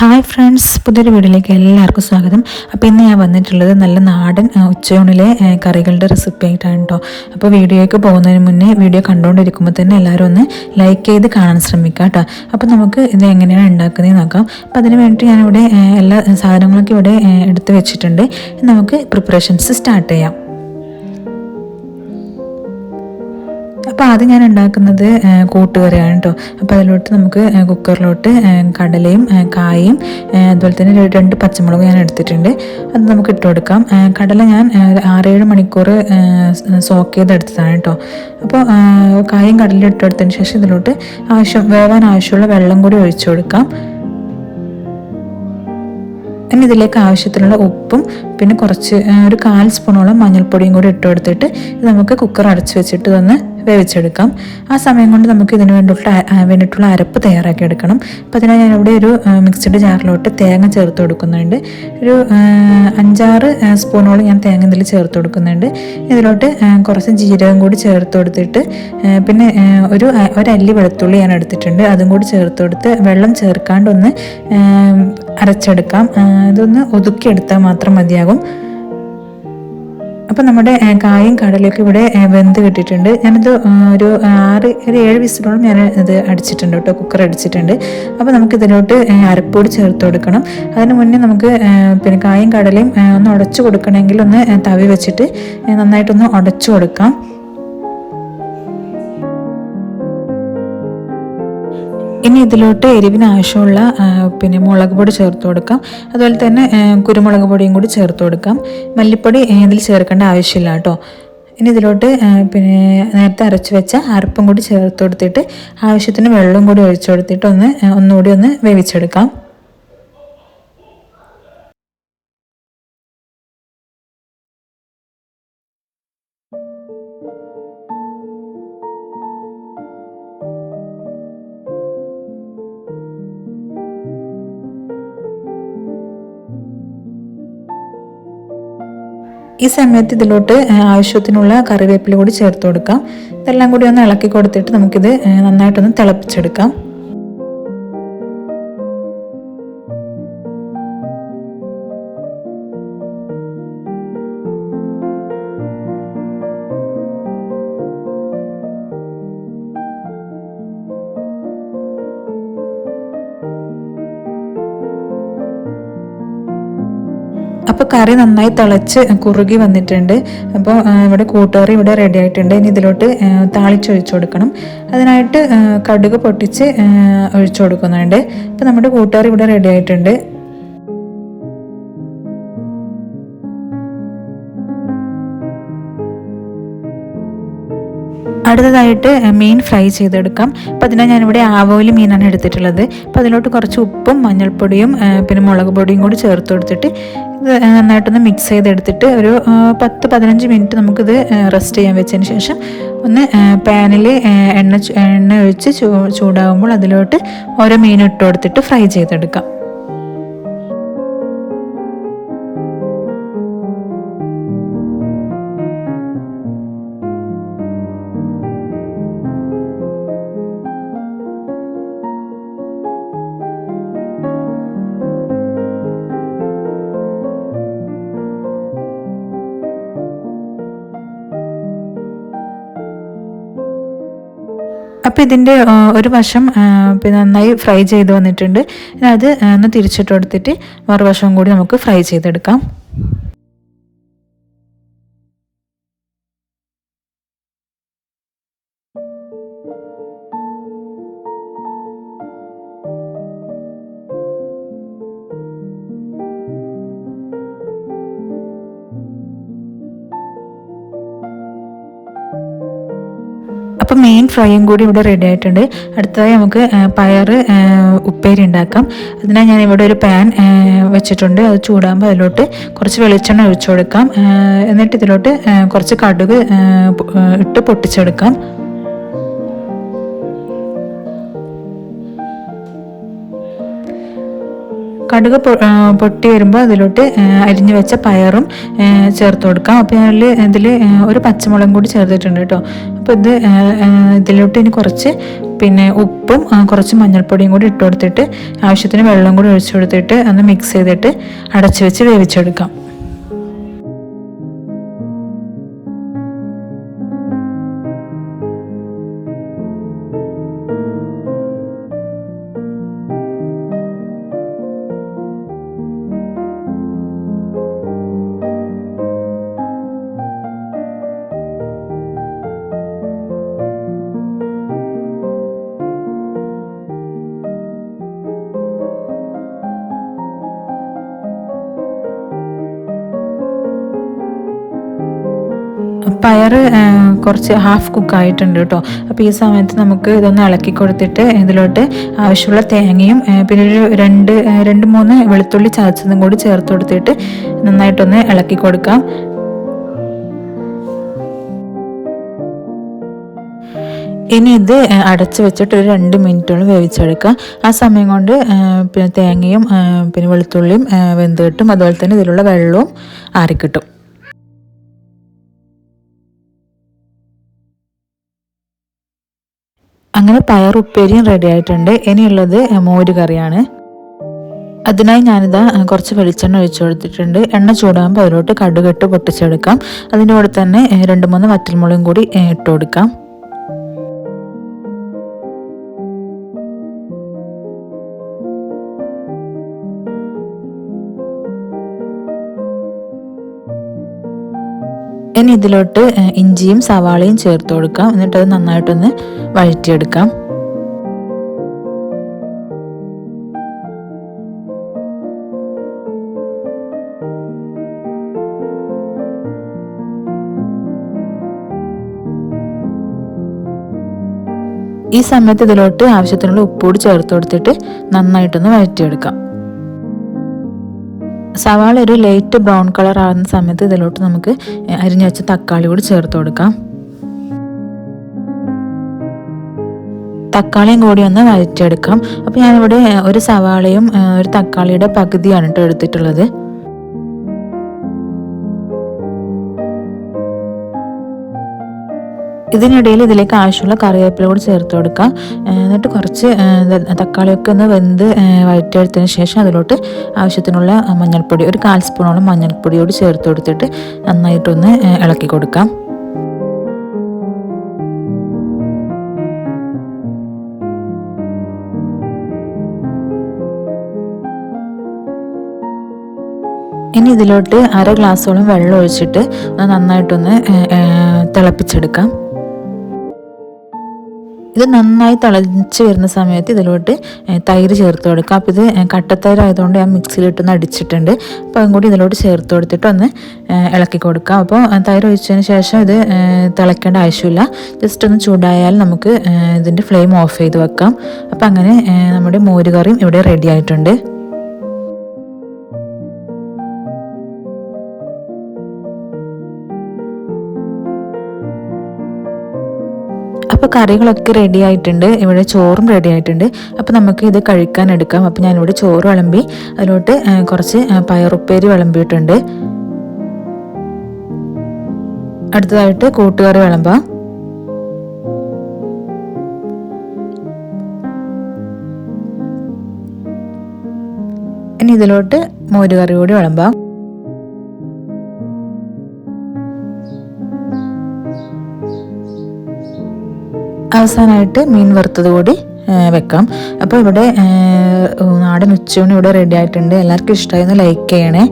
Hi friends പുതിയൊരു വീഡിയോയിലേക്ക് എല്ലാവർക്കും സ്വാഗതം. അപ്പോൾ ഇന്ന് ഞാൻ വന്നിട്ടുള്ളത് നല്ല നാടൻ ഉച്ചയൂണിലെ കറികളുടെ റെസിപ്പി ആയിട്ടാണ് കേട്ടോ അപ്പോൾ വീഡിയോയ്ക്ക് പോകുന്നതിന് മുന്നേ വീഡിയോ കണ്ടുകൊണ്ടിരിക്കുമ്പോൾ തന്നെ എല്ലാവരും ഒന്ന് ലൈക്ക് ചെയ്ത് കാണാൻ ശ്രമിക്കുക കേട്ടോ അപ്പോൾ നമുക്ക് ഇത് എങ്ങനെയാണ് ഉണ്ടാക്കുന്നത് നോക്കാം. അപ്പോൾ അതിന് വേണ്ടി ഞാനിവിടെ എല്ലാ സാധനങ്ങളൊക്കെ ഇവിടെ എടുത്ത് വെച്ചിട്ടുണ്ട്. നമുക്ക് പ്രിപ്പറേഷൻസ് സ്റ്റാർട്ട് ചെയ്യാം. അപ്പോൾ ആദ്യം ഞാൻ ഉണ്ടാക്കുന്നത് കൂട്ടുകറിയാണ് കേട്ടോ അപ്പോൾ അതിലോട്ട് നമുക്ക് കുക്കറിലോട്ട് കടലയും കായും അതുപോലെ തന്നെ രണ്ട് പച്ചമുളകും ഞാൻ എടുത്തിട്ടുണ്ട്. അത് നമുക്ക് ഇട്ട് കൊടുക്കാം. കടല ഞാൻ ഒരു ആറേഴ് മണിക്കൂർ സോക്ക് ചെയ്തെടുത്തതാണ് കേട്ടോ അപ്പോൾ കായും കടലയും ഇട്ട് കൊടുത്തതിന് ശേഷം ഇതിലോട്ട് ആവശ്യം വേവാൻ ആവശ്യമുള്ള വെള്ളം കൂടി ഒഴിച്ചു കൊടുക്കാം. ഇനി ഇതിലേക്ക് ആവശ്യത്തിനുള്ള ഉപ്പും പിന്നെ കുറച്ച് ഒരു കാൽ സ്പൂണോളം മഞ്ഞൾപ്പൊടിയും കൂടി ഇട്ട് കൊടുത്തിട്ട് നമുക്ക് കുക്കർ അടച്ചു വെച്ചിട്ട് ഇതൊന്ന് വേവിച്ചെടുക്കാം ആ സമയം കൊണ്ട് നമുക്ക് ഇതിന് വേണ്ടിയിട്ടുള്ള വേണ്ടിയിട്ടുള്ള അരപ്പ് തയ്യാറാക്കി എടുക്കണം. അപ്പോൾ അതിനായി ഇവിടെ ഒരു മിക്സ്ഡ് ജാറിലോട്ട് തേങ്ങ ചേർത്ത് കൊടുക്കുന്നുണ്ട്. ഒരു അഞ്ചാറ് സ്പൂണോളം ഞാൻ തേങ്ങ ഇതിൽ ചേർത്ത് കൊടുക്കുന്നുണ്ട്. ഇതിലോട്ട് കുറച്ച് ജീരകം കൂടി ചേർത്ത് കൊടുത്തിട്ട് പിന്നെ ഒരു ഒരല്ലി വെളുത്തുള്ളി ഞാൻ എടുത്തിട്ടുണ്ട്. അതും കൂടി ചേർത്ത് കൊടുത്ത് വെള്ളം ചേർക്കാണ്ടൊന്ന് അരച്ചെടുക്കാം. ഇതൊന്ന് ഒതുക്കിയെടുത്താൽ മാത്രം മതിയാകും. അപ്പോൾ നമ്മുടെ കായും കടലൊക്കെ ഇവിടെ വെന്ത് കിട്ടിയിട്ടുണ്ട്. ഞാനിത് ഒരു ആറ് ഒരു ഏഴ് വിസിലോളം ഞാൻ ഇത് അടിച്ചിട്ടുണ്ട് കേട്ടോ കുക്കർ അടിച്ചിട്ടുണ്ട്. അപ്പോൾ നമുക്ക് ഇതിലോട്ട് അരപ്പൊടി ചേർത്ത് കൊടുക്കണം. അതിന് മുന്നേ നമുക്ക് പിന്നെ കായും കടലയും ഒന്ന് ഉടച്ചു കൊടുക്കണമെങ്കിൽ ഒന്ന് തവി വെച്ചിട്ട് നന്നായിട്ടൊന്ന് ഉടച്ചു കൊടുക്കാം. ഇനി ഇതിലോട്ട് എരിവിന് ആവശ്യമുള്ള പിന്നെ മുളക് പൊടി ചേർത്ത് കൊടുക്കാം. അതുപോലെ തന്നെ കുരുമുളക് പൊടിയും കൂടി ചേർത്ത് കൊടുക്കാം. മല്ലിപ്പൊടി ഇതിൽ ചേർക്കേണ്ട ആവശ്യമില്ല കേട്ടോ. ഇനി ഇതിലോട്ട് പിന്നെ നേരത്തെ അരച്ച് വെച്ച അരപ്പും കൂടി ചേർത്ത് കൊടുത്തിട്ട് ആവശ്യത്തിന് വെള്ളം കൂടി ഒഴിച്ചു കൊടുത്തിട്ട് ഒന്ന് ഒന്നുകൂടി ഒന്ന് വേവിച്ചെടുക്കാം. ഈ സമയത്ത് ഇതിലോട്ട് ആവശ്യത്തിനുള്ള കറിവേപ്പില കൂടി ചേർത്ത് കൊടുക്കാം. ഇതെല്ലാം കൂടി ഒന്ന് ഇളക്കി കൊടുത്തിട്ട് നമുക്കിത് നന്നായിട്ടൊന്ന് തിളപ്പിച്ചെടുക്കാം. അപ്പോൾ കറി നന്നായി തിളച്ച് കുറുകി വന്നിട്ടുണ്ട്. അപ്പോൾ ഇവിടെ കൂട്ടുകറി ഇവിടെ റെഡി ആയിട്ടുണ്ട്. ഇനി ഇതിലോട്ട് താളിച്ചൊഴിച്ചു കൊടുക്കണം. അതിനായിട്ട് കടുക് പൊട്ടിച്ച് ഒഴിച്ചു കൊടുക്കുന്നുണ്ട്. അപ്പോൾ നമ്മുടെ കൂട്ടുകറി ഇവിടെ റെഡി ആയിട്ടുണ്ട്. അടുത്തതായിട്ട് മീൻ ഫ്രൈ ചെയ്തെടുക്കാം. അപ്പോൾ അതിനാ ഞാനിവിടെ ആവോലി മീനാണ് എടുത്തിട്ടുള്ളത്. അപ്പോൾ അതിലോട്ട് കുറച്ച് ഉപ്പും മഞ്ഞൾപ്പൊടിയും പിന്നെ മുളക് പൊടിയും കൂടി ചേർത്ത് കൊടുത്തിട്ട് ഇത് നന്നായിട്ടൊന്ന് മിക്സ് ചെയ്തെടുത്തിട്ട് ഒരു പത്ത് പതിനഞ്ച് മിനിറ്റ് നമുക്കിത് റെസ്റ്റ് ചെയ്യാൻ വെച്ചതിന് ശേഷം ഒന്ന് പാനിൽ എണ്ണ എണ്ണ ഒഴിച്ച് ചൂടാകുമ്പോൾ അതിലോട്ട് ഓരോ മീൻ ഇട്ട് കൊടുത്തിട്ട് ഫ്രൈ ചെയ്തെടുക്കാം. അപ്പോൾ ഇതിന്റെ ഒരു വശം പിന്നെ നന്നായി ഫ്രൈ ചെയ്ത് വന്നിട്ടുണ്ട്. അത് ഒന്ന് തിരിച്ചിട്ട് കൊടുത്തിട്ട് മറുവശം കൂടി നമുക്ക് ഫ്രൈ ചെയ്തെടുക്കാം. അപ്പോൾ മെയിൻ ഫ്രൈയും കൂടി ഇവിടെ റെഡി ആയിട്ടുണ്ട്. അടുത്തതായി നമുക്ക് പയർ ഉപ്പേരി ഉണ്ടാക്കാം. അതിനായി ഞാൻ ഇവിടെ ഒരു പാൻ വെച്ചിട്ടുണ്ട്. അത് ചൂടാകുമ്പോൾ അതിലോട്ട് കുറച്ച് വെളിച്ചെണ്ണ ഒഴിച്ചു കൊടുക്കാം. എന്നിട്ട് ഇതിലോട്ട് കുറച്ച് കടുക് ഇട്ട് പൊട്ടിച്ചെടുക്കാം. കടുക് പൊട്ടി വരുമ്പോൾ അതിലോട്ട് അരിഞ്ഞു വെച്ച പയറും ചേർത്ത് കൊടുക്കാം. അപ്പോൾ അതിൽ ഇതിൽ ഒരു പച്ചമുളകും കൂടി ചേർത്തിട്ടുണ്ട് കേട്ടോ. അപ്പോൾ ഇത് ഇതിലോട്ട് ഇനി കുറച്ച് പിന്നെ ഉപ്പും കുറച്ച് മഞ്ഞൾപ്പൊടിയും കൂടി ഇട്ട് കൊടുത്തിട്ട് ആവശ്യത്തിന് വെള്ളം കൂടി ഒഴിച്ചു കൊടുത്തിട്ട് അന്ന് മിക്സ് ചെയ്തിട്ട് അടച്ചു വെച്ച് വേവിച്ചെടുക്കാം. പയർ കുറച്ച് ഹാഫ് കുക്കായിട്ടുണ്ട് കേട്ടോ. അപ്പോൾ ഈ സമയത്ത് നമുക്ക് ഇതൊന്ന് ഇളക്കി കൊടുത്തിട്ട് ഇതിലോട്ട് ആവശ്യമുള്ള തേങ്ങയും പിന്നെ ഒരു രണ്ട് രണ്ട് മൂന്ന് വെളുത്തുള്ളി ചതച്ചതും കൂടി ചേർത്ത് കൊടുത്തിട്ട് നന്നായിട്ടൊന്ന് ഇളക്കി കൊടുക്കാം. ഇനി ഇത് അടച്ച് വെച്ചിട്ട് ഒരു രണ്ട് മിനിറ്റോളം വേവിച്ചെടുക്കുക ആ സമയം കൊണ്ട് പിന്നെ തേങ്ങയും പിന്നെ വെളുത്തുള്ളിയും വെന്ത് കിട്ടും. അതുപോലെ തന്നെ ഇതിലുള്ള വെള്ളവും ആറിക്കിട്ടും. അങ്ങനെ പയർ ഉപ്പേരിയും റെഡി ആയിട്ടുണ്ട്. ഇനിയുള്ളത് മോര് കറിയാണ്. അതിനായി ഞാനിതാ കുറച്ച് വെളിച്ചെണ്ണ ഒഴിച്ചു കൊടുത്തിട്ടുണ്ട്. എണ്ണ ചൂടാകുമ്പോൾ അതിലോട്ട് കടുകിട്ട് പൊട്ടിച്ചെടുക്കാം. അതിന്റെ കൂടെ തന്നെ രണ്ട് മൂന്ന് വറ്റൽമുളകും കൂടി ഇട്ട് കൊടുക്കാം. ഇനി ഇതിലോട്ട് ഇഞ്ചിയും സവാളയും ചേർത്ത് കൊടുക്കാം. എന്നിട്ട് അത് നന്നായിട്ടൊന്ന് വഴറ്റിയെടുക്കാം. ഈ സമയത്ത് ഇതിലോട്ട് ആവശ്യത്തിനുള്ള ഉപ്പുകൂടി ചേർത്ത് കൊടുത്തിട്ട് നന്നായിട്ടൊന്ന് വഴറ്റിയെടുക്കാം. സവാള ഒരു ലൈറ്റ് ബ്രൗൺ കളർ ആകുന്ന സമയത്ത് ഇതിലോട്ട് നമുക്ക് അരിഞ്ഞു വെച്ച തക്കാളി കൂടി ചേർത്ത് കൊടുക്കാം. തക്കാളിയും കൂടി ഒന്ന് വഴറ്റിയെടുക്കാം അപ്പോൾ ഞാനിവിടെ ഒരു സവാളയും ഒരു തക്കാളിയുടെ പകുതിയാണ് കേട്ടോ എടുത്തിട്ടുള്ളത്. ഇതിനിടയിൽ ഇതിലേക്ക് ആവശ്യമുള്ള കറിവേപ്പില കൂടി ചേർത്ത് കൊടുക്കുക എന്നിട്ട് കുറച്ച് തക്കാളിയൊക്കെ ഒന്ന് വെന്ത് വയറ്റിയെടുത്തതിന് ശേഷം അതിലോട്ട് ആവശ്യത്തിനുള്ള മഞ്ഞൾപ്പൊടി ഒരു കാൽ സ്പൂണോളം മഞ്ഞൾപ്പൊടി കൂടി ചേർത്ത് കൊടുത്തിട്ട് നന്നായിട്ടൊന്ന് ഇളക്കി കൊടുക്കാം. ഇനി ഇതിലോട്ട് അര ഗ്ലാസ്സോളം വെള്ളം ഒഴിച്ചിട്ട് നന്നായിട്ടൊന്ന് തിളപ്പിച്ചെടുക്കാം. ഇത് നന്നായി തിളച്ച് വരുന്ന സമയത്ത് ഇതിലോട്ട് തൈര് ചേർത്ത് കൊടുക്കുക. അപ്പോൾ ഇത് കട്ടത്തൈരായതുകൊണ്ട് ഞാൻ മിക്സിയിലിട്ടൊന്ന് അടിച്ചിട്ടുണ്ട്. അപ്പോൾ അതും കൂടി ഇതിലോട്ട് ചേർത്ത് കൊടുത്തിട്ട് ഒന്ന് ഇളക്കി കൊടുക്കാം അപ്പോൾ തൈര് ഒഴിച്ചതിന് ശേഷം ഇത് തിളയ്ക്കേണ്ട ആവശ്യമില്ല. ജസ്റ്റ് ഒന്ന് ചൂടായാൽ നമുക്ക് ഇതിന്റെ ഫ്ലെയിം ഓഫ് ചെയ്ത് വെക്കാം. അപ്പോൾ അങ്ങനെ നമ്മുടെ മോരുകറിയും ഇവിടെ റെഡി ആയിട്ടുണ്ട്. അപ്പോൾ കറികളൊക്കെ റെഡി ആയിട്ടുണ്ട്. ഇവിടെ ചോറും റെഡി ആയിട്ടുണ്ട്. അപ്പോൾ നമുക്ക് ഇത് കഴിക്കാൻ എടുക്കാം. അപ്പോൾ ഞാനിവിടെ ചോറ് വിളമ്പി അതിലോട്ട് കുറച്ച് പയറുപ്പേരി വിളമ്പിയിട്ടുണ്ട്. അടുത്തതായിട്ട് കൂട്ടുകറി വിളമ്പാം. ഇനി ഇതിലോട്ട് മോരുകറി കൂടി വിളമ്പാം. അവസാനമായിട്ട് മീൻ വറുത്തത് കൂടി വെക്കാം അപ്പോൾ ഇവിടെ നാടൻ ഉച്ചയൂണ് ഇവിടെ റെഡി ആയിട്ടുണ്ട്. എല്ലാവർക്കും ഇഷ്ടമായിരുന്നു ലൈക്ക് ചെയ്യണേ.